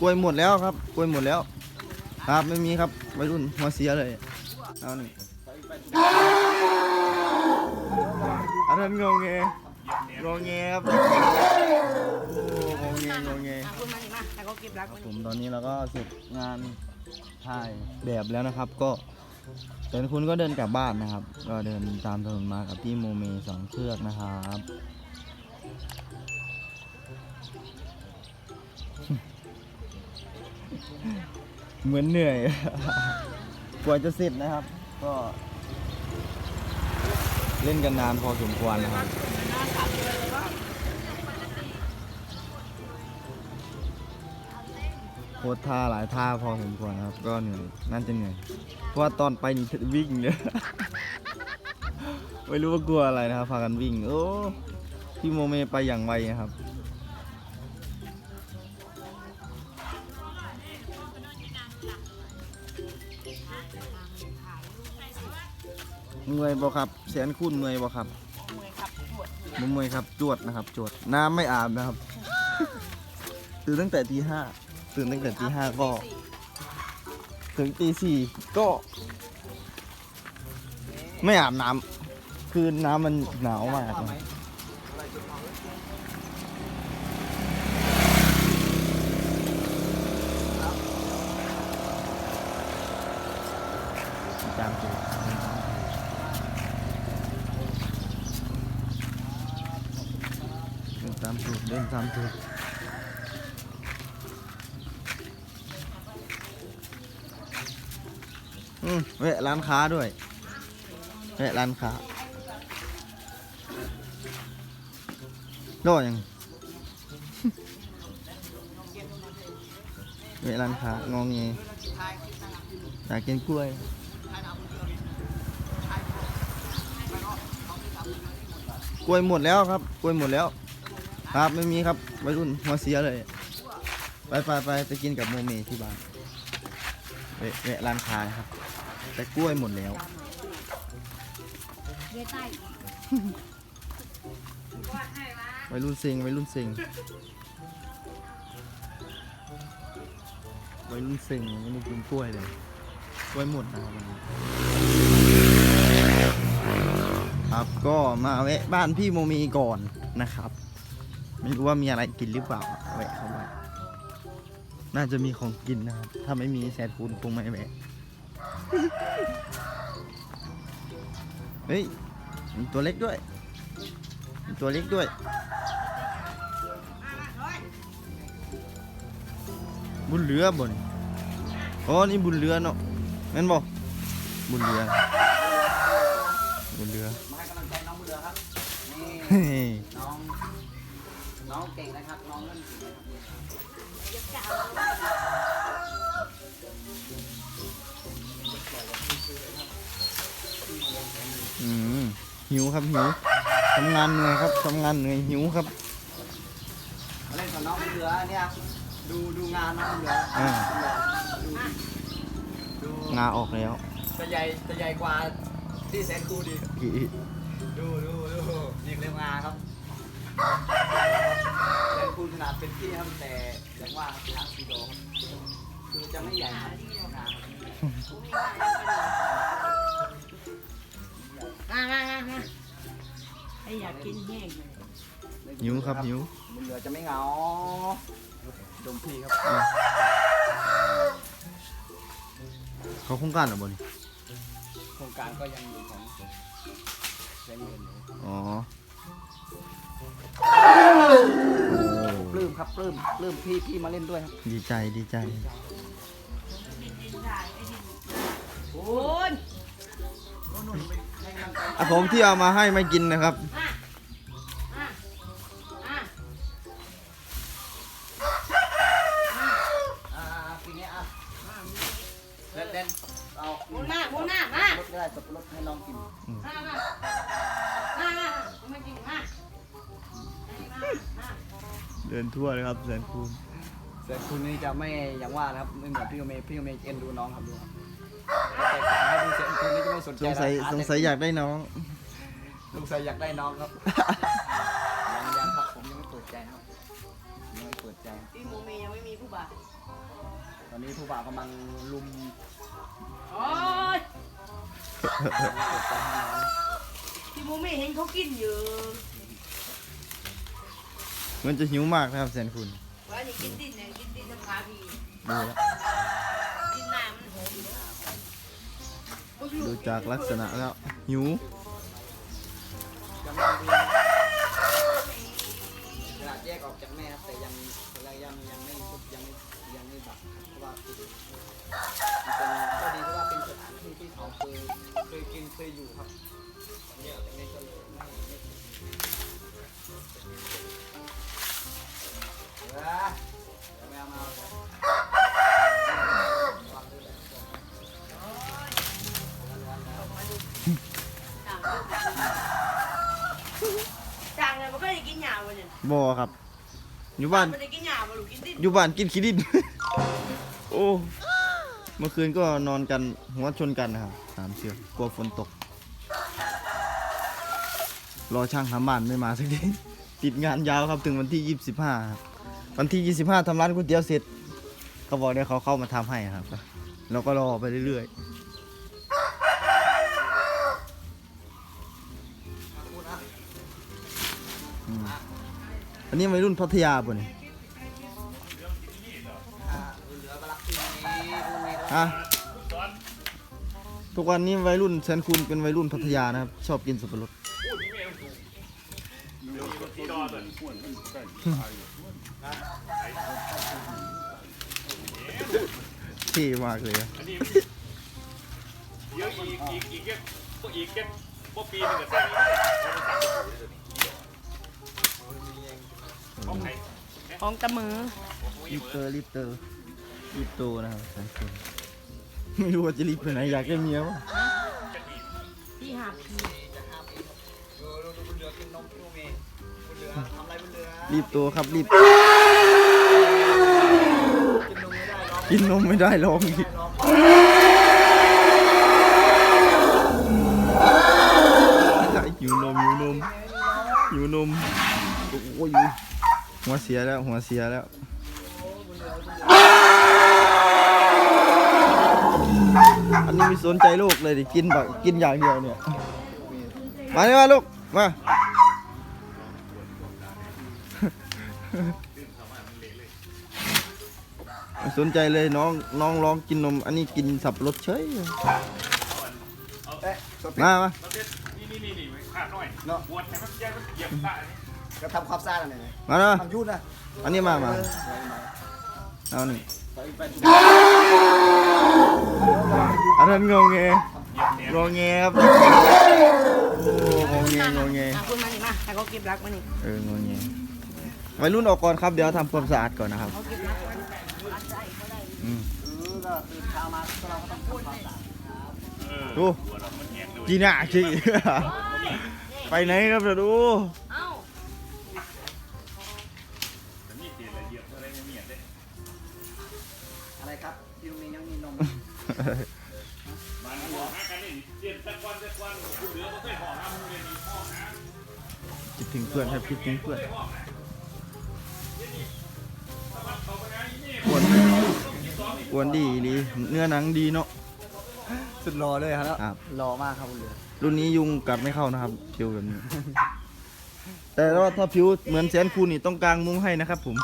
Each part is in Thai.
กล้วยหมดแล้วครับ กล้วยหมดแล้ว ครับไม่มีครับวัยรุ่นหัวเสียเลย เอาหนึ่งอันนั้นงงเงงงเงครับโอ้งงเงงงเงคุณมานี่มาแต่เขาเก็บรักครับผมตอนนี้เราก็เสร็จงานถ่ายแบบแล้วนะครับ ก็แต่คุณก็เดินกลับบ้านนะครับ ก็เดินตามถนนมากับพี่โมเมสองเชือกนะครับ เหมือนเหนื่อย กว่าจะเสร็จนะครับ ก็เล่นกันนานพอสมควรนะครับ โคตรท่าหลายท่าพอสมควรนะครับ ก็เหนื่อยน่าจะเหนื่อย เพราะว่าตอนไปนี่วิ่งเลยไม่รู้ว่ากลัวอะไรนะครับ พากันวิ่ง โอ้ พี่โมเมไปอย่างไวนะครับ เมื่อยบ่ครับ แสนคุณเมื่อยบ่ครับมวยครับปวดบ่เมื่อยครับจวดนะครับ จวดน้ำไม่อาบนะครับ ตื่นตั้งแต่ตีห้าตื่นตั้งแต่ตีห้าก็ ถึงตีสี่ก็ ไม่อาบน้ำคือน้ำมันหนาวมากนะตามสูตรเดินตามสูตรเดินตามสูตรอืมแวะร้านค้าด้วยแวะร้านค้าโดดยังแวะร้านค้างองเงอยากกินกล้วยกล้วยหมดแล้วครับกล้วยหมดแล้ว ครับไม่มีครับวัยรุ่นหัวเสียเลย ไปไปไปไปกินกับโมเมที่บ้านแวะแวะร้านค้านะครับ แต่กล้วยหมดแล้ว เยใต้วัยรุ่นเซ็งวัยรุ่นเซ็งวัยรุ่นเซ็งไม่ได้กินกล้วยเลยกล้วยหมดนะครับวันนี้ครับก็มาแวะบ้านพี่โมมีก่อนนะครับ ไม่รู้ว่ามีอะไรกินหรือเปล่าแวะเข้าไปน่าจะมีของกินนะครับ ถ้าไม่มีแซดคูณคงไม่แวะ เฮ้ย มีตัวเล็กด้วย มีตัวเล็กด้วย บุญเรือบนอ๋อ นี่บุญเรือเนาะแม่นบ่บุญเรือ บุญเรือมาให้กำลังใจน้องบุญเรือครับ นี่ เฮ้ย น้อง น้องเก่งนะครับน้องเล่นเก่งนะครับอืมหิวครับหิวทำงานเหนื่อยครับทำงานเหนื่อยหิวครับมาเล่นกับน้องบุญเรือเนี่ยดูดูงานน้องบุญเรืออ่าดูดูงาออกแล้วจะใหญ่จะใหญ่กว่าที่แสนคูดีกี่ดูดูดูนี่เรียกงาครับ แสนคูขนาดเป็นที่ครับแต่อย่างว่าครับช้างซีโดครับคือจะไม่ใหญ่ครับงาครับมามามามาไออยากกินแห้งเลยหิวครับหิวบุญเรือจะไม่เหงาดมพี่ครับเขาโครงการเหรอบนโครงการก็ยังอยู่ของแสนเงินอยู่อ๋อ ปลื้มครับปลื้มปลื้มพี่พี่มาเล่นด้วยครับดีใจดีใจโอ้ยอะผมที่เอามาให้ไม่กินนะครับ อะอะอ่าปีนี้อะเล่นเล่นเอาหมุนหน้าหมุนหน้ามารถก็ได้สับปะรดให้น้องกิน มามามามามากินมามา เดินทั่วเลยครับแสนคูณแต่คุณนี่จะไม่อย่างว่านะครับไม่เหมือนพี่โอเมย์พี่โอเมย์เอ็นดูน้องครับดูครับแตกต่างครับดูเสียงคุณนี่จะไม่สนสใจงสัยนะสงสัยอยากได้น้องสงสัยอยากได้น้องครับยังยังครับผมยังไม่เปิดใจครับยังไม่เปิดใจพี่โมเมยังไม่มีผู้บ่าตอนนี้ผู้บ่าวกำลังลุมโอ้ยพี่มูไม่เห็นเขากินอยู่ มันจะหิวมากนะครับแสนคุณว่านี่กินดินเนี่ยกินดินน้ำขาพี่ดูแล้วกินน้ำมันหอมอยู่ดูจากลักษณะแล้วหิวกำลังเรียนขนาดแยกออกจากแม่ครับแต่ยังยังยังยังไม่ยังไม่ยังไม่บักเพราะว่าคือมันเป็นก็ดีเพราะว่าเป็นสถานที่ที่เขาเคยเคยกินเคยอยู่ครับแยกออกจากแม่ก็เลย บอครับ อยู่บ้านมันจะกินหญ้าบ่ลูกกินดินอยู่บ้านกินขี้ดิน โอ้ เมื่อคืนก็นอนกันหัวชนกันนะครับสามเชือกกลัวฝนตก รอช่างทำบ้านไม่มาสักที ติดงานยาวครับถึงวันที่25ครับวันที่25ทำร้านก๋วยเตี๋ยวเสร็จเขาบอกเดี๋ยวเขาเข้ามาทำให้ครับ แล้วก็รอไปเรื่อยๆ อันนี้วัยรุ่นพัทยาป่ะนี่อ่าเหลือมารักที่นี้พรุ่งนี้ก็ฮะทุกวันนี้วัยรุ่นแสนคุณเป็นวัยรุ่นพัทยานะครับ ชอบกินสับปะรดเท่มากเลยอะอันนี้เยอะอีกอีกอีกแค่พวกอีกแค่พวกปีหนึงกับแซ่บนี่ ของใครของตะมือรีบเตอร์รีบเตอร์รีบโตนะครับแสนคุณไม่รู้ว่าจะรีบไปไหนอยากได้เมียวะที่หาพี่จะห้าปีครับดูดูดูบุญเหลือกินนมพี่โอเมย์บุญเหลือทำอะไรบุญเหลือรีบโตครับรีบกินนมไม่ได้ร้องกินนมไม่ได้ร้องอีกร้องหิวนมหิวนมหิวนมโอ้ย หัวเสียแล้ว หัวเสียแล้วอันนี้ไม่สนใจลูกเลยดิกินแบบกินอย่างเดียวเนี่ย มาเลยมาลูก มาไม่สนใจเลยน้องน้องร้องกินนม อันนี้กินสับปะรดเฉยเอ๊ะสดมามาเราเด็ดนี่นี่นี่นี่ขาดหน่อยเนาะปวดให้มันแย่มันเหยียบตาเนี่ย ก็ทำความสะอาดอะไรเนี่ยมาเนาะ ทำยุ่นนะอันนี้มามาเออเอาหนึ่งไปไปอันนั้นงงเงเหยียบเนี่ยงงเงครับ โอ้งงเงงงเงอะคุณมานี่มาให้เขาเก็บรักมานี่เอองงเงวัยรุ่นออกก่อนครับเดี๋ยวทำความสะอาดก่อนนะครับเขาเก็บรักมาอืมเออก็ตื่นเช้ามาก็เราก็ต้องทำความสะอาดเออดูปวดเรามันแห้งเลยจีน่าจีไปไหนครับเดี๋ยวดู มันหัวหากันนี่เปลี่ยนตะกวันตะกวันคุณเหลือมาเคยห่อห้ามือเลยมีห่อหาคิดถึงเพื่อนครับคิดถึงเพื่อนห่อหาถ้ามันเข้าไปนะอีนี่อ้วนอ้วนดีดีเนื้อหนังดีเนาะสุดรอเลยครับครับรอมากครับบุญเหลือรุ่นนี้ยุงกัดไม่เข้านะครับผิวแบบนี้ แต่ว่าถ้าผิวเหมือนแสนคูณนี่ต้องกางมุ้งให้นะครับผม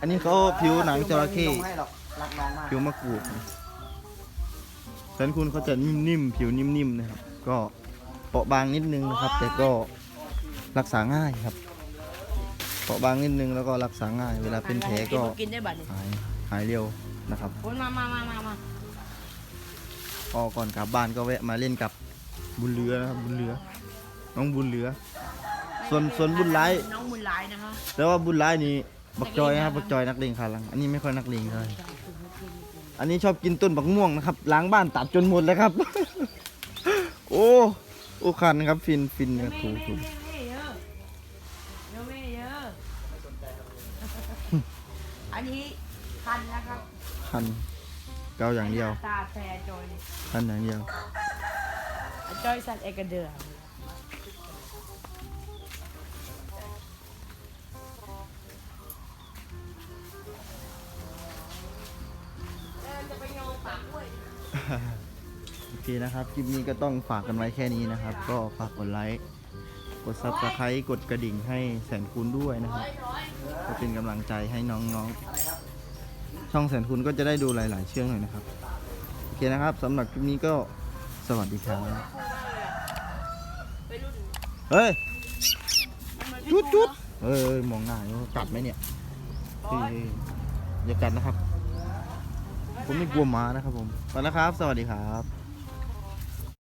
อันนี้เขาผิวหนังจระเข้ไม่ต้องให้ห รอกรักน้องมากผิวมะกรูดแสนคูณเขาจะนิ่มๆผิวนิ่มๆนะครับ ก็เปราะบางนิดนึงนะครับ แต่ก็รักษาง่ายครับ เปราะบางนิดนึงแล้วก็รักษาง่าย เวลาเป็นแผลก็กินได้บัดนี่หายหายเร็วนะครับคุณมามามามามาพอก่อนกลับบ้านก็แวะมาเล่นกับบุญเรือนะครับบุญเรือ น้องบุญเรือ ส่วนส่วนบุญร้ายน้องบุญร้ายนะคะแต่ว่าบุญร้ายนี่บักจอยนะครับบักจอยนักเลงขาหลัง อันนี้ไม่ค่อยนักเลงเท่าไหร่ อันนี้ชอบกินต้นบักม่วงนะครับ ล้างบ้านตัดจนหมดเลยครับ โอ้โอ้คันครับฟินฟินครับถูถูเม่เยอะเยอะเม่เยอะอันนี้คันนะครับคันเกาอย่างเดียว ตาแฟร์จอยคันอย่างเดียวจอยสัตว์เอกเดือ โอเคนะครับคลิปนี้ก็ต้องฝากกันไว้แค่นี้นะครับ ก็ฝากกดไลค์กดซับสไครต์กดกระดิ่งให้แสนคูณด้วยนะครับก็เป็นกำลังใจให้น้องๆ ช่องแสนคูณก็จะได้ดูหลาย ๆ เชื่องหน่อยนะครับโอเคนะครับสำหรับคลิปนี้ก็สวัสดีครับเฮ้ยจุดจุดเอ้ยมองหน้าอยู่กัดไหมเนี่ยยอย่ากัดนะครับ ผมไม่กลัวหมานะครับผมไปแล้วครับ สวัสดีครับ